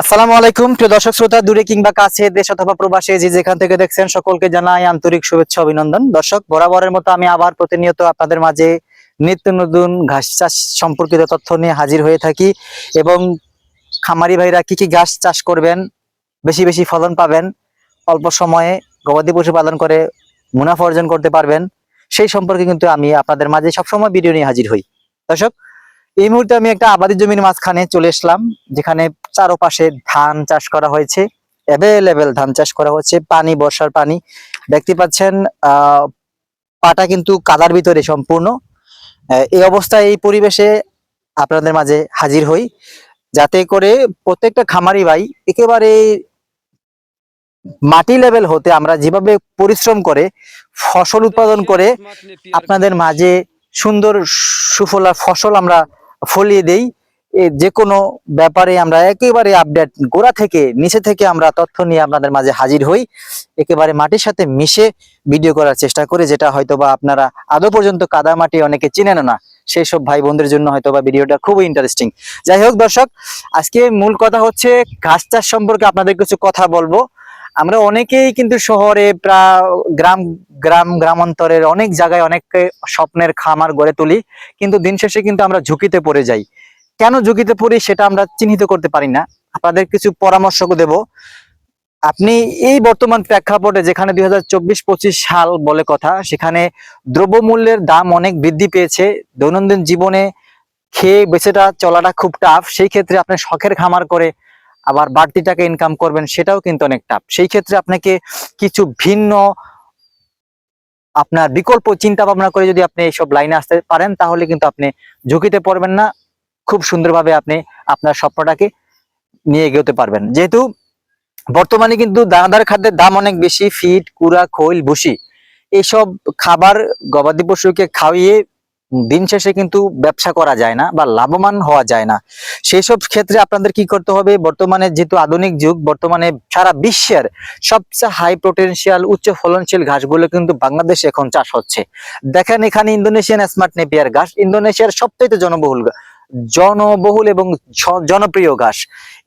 আসসালামু আলাইকুম। প্রিয় দর্শক শ্রোতা, দূরে কিংবা কাছে, দেশ অথবা প্রবাসে যে যেখান থেকে দেখছেন, সকলকে জানাই আন্তরিক শুভেচ্ছা, অভিনন্দন। দর্শক, বরাবরের মতো আমি আবার প্রতিনিয়ত আপনাদের মাঝে নিত্য নতুন ঘাস চাষ সম্পর্কিত তথ্য নিয়ে হাজির হয়ে থাকি এবং খামারি ভাইরা কি কি ঘাস চাষ করবেন, বেশি বেশি ফলন পাবেন, অল্প সময়ে গবাদি পশু পালন করে মুনাফা অর্জন করতে পারবেন, সেই সম্পর্কে কিন্তু আমি আপনাদের মাঝে সবসময় ভিডিও নিয়ে হাজির হই। দর্শক এই মুহূর্তে আমি একটা আবাদি জমির মাঝখানে চলে এসলাম, যেখানে চারপাশে ধান চাষ করা হয়েছে অ্যাভেলেবেল ধান চাষ করা হচ্ছে, পানি, বর্ষার পানি। দেখতে পাচ্ছেন পাটা কিন্তু কাদার ভিতরে সম্পূর্ণ। এই অবস্থায়, এই পরিবেশে আপনাদের মাঝে হাজির হই, যাতে করে প্রত্যেকটা খামারি ভাই একেবারে মাটি লেভেল হতে আমরা যেভাবে পরিশ্রম করে ফসল উৎপাদন করে, আপনাদের মাঝে সুন্দর, সুফলা ফসল আমরা ফলিয়ে দেই। যে কোনো ব্যাপারে আমরা একেবারে আপডেট গোড়া থেকে নিচে থেকে আমরা তথ্য নিয়ে আপনাদের মাঝে হাজির হই। একেবারে মাটির সাথে মিশে ভিডিও করার চেষ্টা করি, যেটা হয়তোবা আপনারা আদৌ পর্যন্ত কাদা মাটি অনেকে চিনেন না। সেই সব ভাই বোনদের জন্য হয়তোবা ভিডিওটা খুবই ইন্টারেস্টিং যাই হোক দর্শক, আজকে মূল কথা হচ্ছে ঘাস চাষ সম্পর্কে আপনাদের কিছু কথা বলব। আমরা অনেকেই কিন্তু শহরে প্রায় গ্রাম গ্রাম, গ্রামান্তরের অনেক জায়গায় অনেক স্বপ্নের খামার গড়ে তুলি, কিন্তু দিন শেষে কিন্তু আমরা ঝুঁকিতে পড়ে যাই। কেন ঝুঁকিতে পড়ি সেটা আমরা চিহ্নিত করতে পারি না। আপনাদের কিছু পরামর্শ দেব। আপনি এই বর্তমান প্রেক্ষাপটে যেখানে দুই হাজার সাল বলে কথা, সেখানে দ্রব্যমূল্যের দাম অনেক বৃদ্ধি পেয়েছে। দৈনন্দিন জীবনে খেয়ে বেঁচেটা চলাটা খুব টাফ সেই ক্ষেত্রে আপনি শখের খামার করে আবার বাড়তি টাকা ইনকাম করবেন, সেটাও কিন্তু অনেক টাফ সেই ক্ষেত্রে আপনাকে কিছু ভিন্ন আপনার বিকল্প চিন্তা ভাবনা করে যদি আপনি এইসব লাইনে আসতে পারেন, তাহলে কিন্তু আপনি ঝুঁকিতে পড়বেন না। খুব সুন্দরভাবে আপনি আপনার স্বপ্নটাকে নিয়ে এগোতে পারবেন। যেহেতু বর্তমানে কিন্তু দানাদার খাদ্যের দাম অনেক বেশি, ফিড, কুড়া, খৈল, ভুসি এইসব খাবার গবাদি পশুকে খাওয়িয়ে দিন শেষে কিন্তু ব্যবসা করা যায় না বা লাভবান হওয়া যায় না। সেই সব ক্ষেত্রে আপনাদের কি করতে হবে? বর্তমানে যেহেতু আধুনিক যুগ, বর্তমানে সারা বিশ্বের সবচেয়ে হাই পোটেনশিয়াল উচ্চ ফলনশীল ঘাসগুলো কিন্তু বাংলাদেশে এখন চাষ হচ্ছে। দেখেন এখানে ইন্দোনেশিয়ান স্মার্ট নেপিয়ার ঘাস। ইন্দোনেশিয়ার সবচেয়ে জনবহুল জনবহুল এবং জনপ্রিয় ঘাস।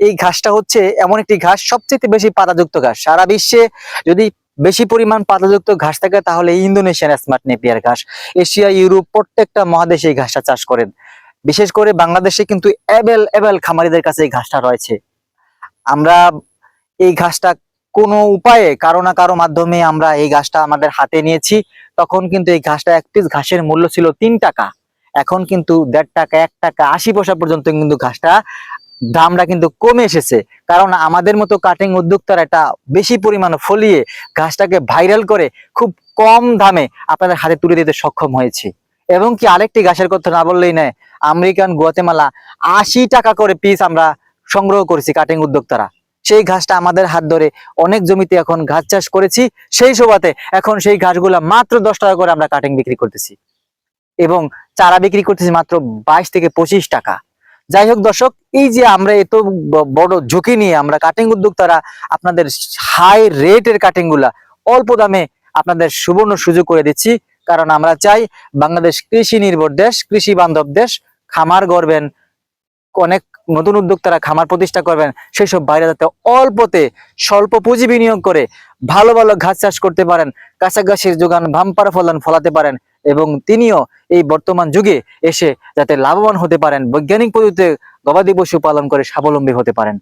এই ঘাসটা হচ্ছে এমন একটি ঘাস, সবচেয়ে বেশি পাতাযুক্ত ঘাস। সারা বিশ্বে যদি বেশি পরিমাণ পাতাযুক্ত ঘাস থাকে, তাহলে ইন্দোনেশিয়ান স্মার্ট নেপিয়ার ঘাস। এশিয়া, ইউরোপ, প্রত্যেকটা মহাদেশে এই ঘাসটা চাষ করেন। বিশেষ করে বাংলাদেশে কিন্তু এবেল এবেল খামারিদের কাছে এই ঘাসটা রয়েছে। আমরা এই ঘাসটা কোনো উপায়ে, কারও না কারও মাধ্যমে আমরা এই ঘাসটা আমাদের হাতে নিয়েছি। তখন কিন্তু এই ঘাসটা এক পিস ঘাসের মূল্য ছিল তিন টাকা। এখন কিন্তু দেড় টাকা, এক টাকা, আশি পয়সা পর্যন্ত কিন্তু ঘাসটা দামটা কিন্তু কমে এসেছে। কারণ আমাদের মতো কাটিং উদ্যোক্তারা এটা বেশি পরিমাণ ফলিয়ে ঘাসটাকে ভাইরাল করে খুব কম দামে আপনাদের হাতে তুলে দিতে সক্ষম হয়েছে। এবং কি আরেকটি ঘাসের কথা না বললেই নয়, আমেরিকান গুয়াতেমালা আশি টাকা করে পিস আমরা সংগ্রহ করেছি কাটিং উদ্যোক্তারা। সেই ঘাসটা আমাদের হাত ধরে অনেক জমিতে এখন ঘাস চাষ করেছি, সেই সোবাতে এখন সেই ঘাসগুলা মাত্র দশ টাকা করে আমরা কাটিং বিক্রি করতেছি। এবং চারা বিক্রি করতেছি মাত্র বাইশ থেকে পঁচিশ টাকা। যাই হোক দর্শক, এই যে আমরা এত বড় ঝুঁকি নিয়ে আমরা কাটিং উদ্যোক্তারা আপনাদের হাই রেটের কাটিংগুলা অল্প দামে আপনাদের সুবর্ণ সুযোগ করে দিচ্ছি। কারণ আমরা চাই বাংলাদেশ কৃষি নির্ভর দেশ, কৃষি বান্ধব দেশ, খামার গড়বেন অনেক নতুন উদ্যোক্তারা খামার প্রতিষ্ঠা করবেন সেই সব বাইরে যাতে অল্পতে স্বল্প পুঁজি বিনিয়োগ করে ভালো ভালো ঘাস চাষ করতে পারেন ঘাসের যোগান ভাম্পার ফলন ফলাতে পারেন এবং তিনিও এই বর্তমান যুগে এসে যাতে লাভবান হতে পারেন। বৈজ্ঞানিক পদ্ধতিতে গবাদি পশু পালন করে স্বাবলম্বী হতে পারেন।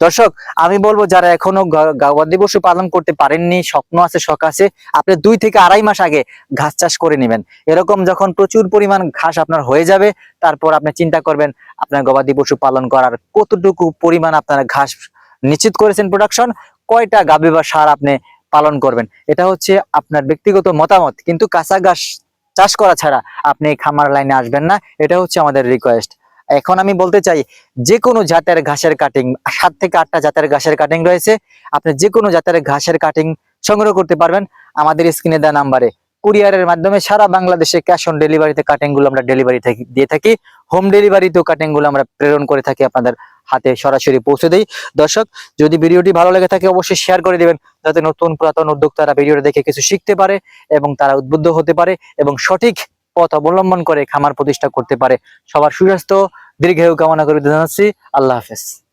দর্শক, আমি বলব যারা এখনও গবাদি পশু পালন করতে পারেননি, স্বপ্ন আছে, শখ আছে, আপনি দুই থেকে আড়াই মাস আগে ঘাস চাষ করে নেবেন। এরকম যখন প্রচুর পরিমাণ ঘাস আপনার হয়ে যাবে, তারপর আপনি চিন্তা করবেন আপনার গবাদি পশু পালন করার কতটুকু পরিমাণ আপনার ঘাস নিশ্চিত করেছেন প্রোডাকশন কয়টা গাভী বা সার আপনি পালন করবেন। এটা হচ্ছে আপনার ব্যক্তিগত মতামত, কিন্তু কাঁচা ঘাস চাষ করা ছাড়া আপনি খামার লাইনে আসবেন না, এটা হচ্ছে আমাদের রিকোয়েস্ট এখন আমি বলতে চাই যে কোনো জাতের ঘাসের কাটিং সাত থেকে আটটা জাতের ঘাসের কাটিং রয়েছে। আপনি যে কোনো জাতের ঘাসের কাটিং সংগ্রহ করতে পারবেন। আমাদের স্ক্রিনে দেওয়া নাম্বারে কুরিয়ারের মাধ্যমে সারা বাংলাদেশে ক্যাশ অন ডেলিভারিতে কাটিংগুলো আমরা ডেলিভারি দিয়ে থাকি। হোম ডেলিভারিতেও কাটিংগুলো আমরা প্রেরণ করে থাকি আপনাদের হাতে সরাসরি পৌঁছে দেই। দর্শক, যদি ভিডিওটি ভালো লেগে থাকে অবশ্যই শেয়ার করে দিবেন, যাতে নতুন পুরাতন উদ্যোক্তারা ভিডিওটা দেখে কিছু শিখতে পারে এবং তারা উদ্বুদ্ধ হতে পারে এবং সঠিক পথ অবলম্বন করে খামার প্রতিষ্ঠা করতে পারে। সবার সুস্বাস্থ্য, দীর্ঘায়ু কামনা করে জানাচ্ছি আল্লাহ হাফেজ।